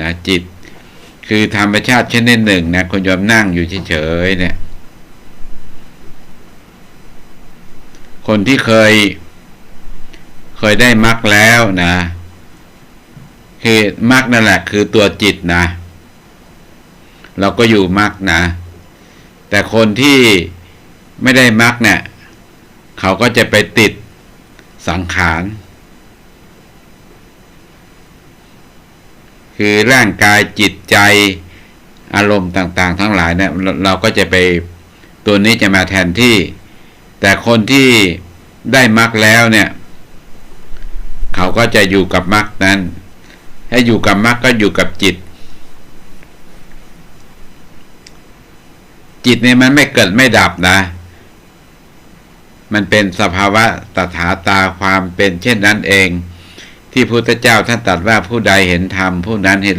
นะจิต คือธรรมชาติชนิดหนึ่งนะคนยอมนั่งอยู่เฉยๆเนี่ย คนที่เคย เคยได้มรรคแล้วนะคือมรรคนั่นแหละ คือตัวจิตนะ เราก็อยู่มรรคนะ แต่คนที่ไม่ได้มรรคเนี่ย เขาก็จะไปติดสังขาร คือร่างกายจิตใจอารมณ์ต่าง ๆ ทั้งหลายเนี่ยเราก็จะไปตัวนี้จะมาแทนที่ แต่คนที่ได้มรรคแล้วเนี่ย เขาก็จะอยู่กับมรรคนั้น ถ้าอยู่กับมรรคก็อยู่กับจิต จิตเนี่ยมันไม่เกิดไม่ดับนะ มันเป็นสภาวะตถาตาความเป็นเช่นนั้นเอง ที่พุทธเจ้าท่านตรัสว่าผู้ใดเห็นธรรมผู้นั้นเห็น